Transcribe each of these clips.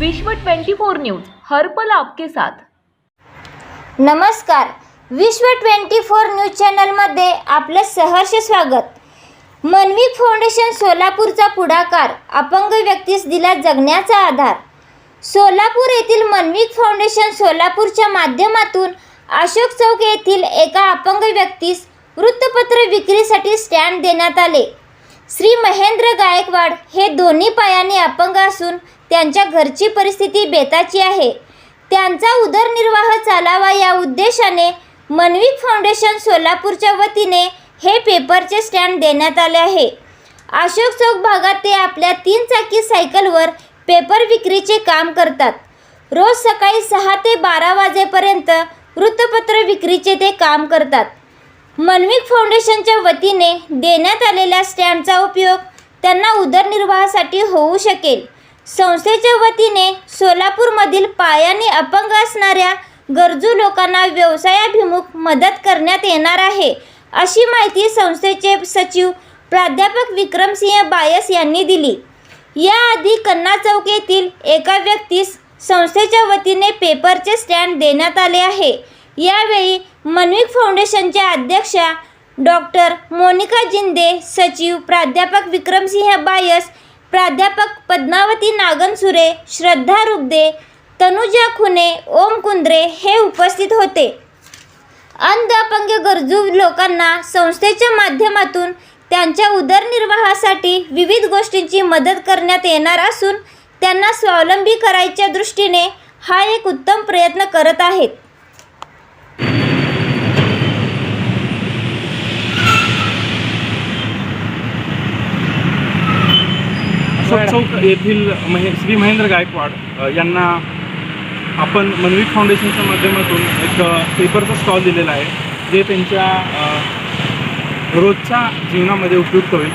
विश्व 24 न्यूज हर पल आपके साथ. नमस्कार. विश्व ट्वेंटी फोर न्यूज चॅनलमध्ये आपलं सहर्ष स्वागत. मनवी फाउंडेशन सोलापूरचा पुढाकार अपंग व्यक्तीस दिला जगण्याचा आधार. सोलापूर येथील मनविक फाउंडेशन सोलापूरच्या माध्यमातून अशोक चौक येथील एका अपंग व्यक्तीस वृत्तपत्र विक्रीसाठी स्टँड देण्यात आले. श्री महेंद्र गायकवाड हे दोन्ही पायाने अपंग असून त्यांच्या घरची परिस्थिती बेताची आहे. त्यांचा उदरनिर्वाह चालावा या उद्देशाने मनविक फाउंडेशन सोलापूरच्या वतीने हे पेपरचे स्टँड देण्यात आले आहे. अशोक चौक भागात ते आपल्या तीन चाकी सायकलवर पेपर विक्रीचे काम करतात. रोज सकाळी सहा ते बारा वाजेपर्यंत वृत्तपत्र विक्रीचे ते काम करतात. मनविक फाउंडेशनच्या वतीने देण्यात आलेल्या स्टँडचा उपयोग त्यांना उदरनिर्वाहासाठी होऊ शकेल. संस्थेच्या वतीने सोलापूरमधील पायाने अपंग असणाऱ्या गरजू लोकांना व्यवसायाभिमुख मदत करण्यात येणार आहे. अशी माहिती संस्थेचे सचिव प्राध्यापक विक्रमसिंह बायस यांनी दिली. याआधी कन्ना चौक येथील एका व्यक्तीस संस्थेच्या वतीने पेपरचे स्टँड देण्यात आले आहे. यावेळी मनविक फाउंडेशनच्या अध्यक्षा डॉक्टर मोनिका जिंदे सचिव प्राध्यापक विक्रमसिंह बायस प्राध्यापक पद्मावती नागनसुरे श्रद्धा रुगदे तनुजा खुने ओम कुंद्रे हे उपस्थित होते. अंध अपंग गरजू लोकांना संस्थेच्या माध्यमातून त्यांच्या उदरनिर्वाहासाठी विविध गोष्टींची मदत करण्यात येणार असून त्यांना स्वावलंबी करायच्या दृष्टीने हा एक उत्तम प्रयत्न करत आहेत. अशोक चौक येथील महे श्री महेंद्र गायकवाड यांना आपण मनविक फाउंडेशनच्या माध्यमातून एक पेपरचा स्टॉल दिलेला आहे जे त्यांच्या रोजच्या जीवनामध्ये उपयुक्त होईल.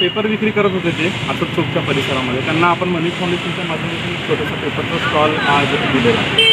पेपर विक्री करत होते ते अशोक चौकच्या परिसरामध्ये. त्यांना आपण मनविक फाउंडेशनच्या माध्यमातून छोटासा पेपरचा स्टॉल आज दिलेला आहे.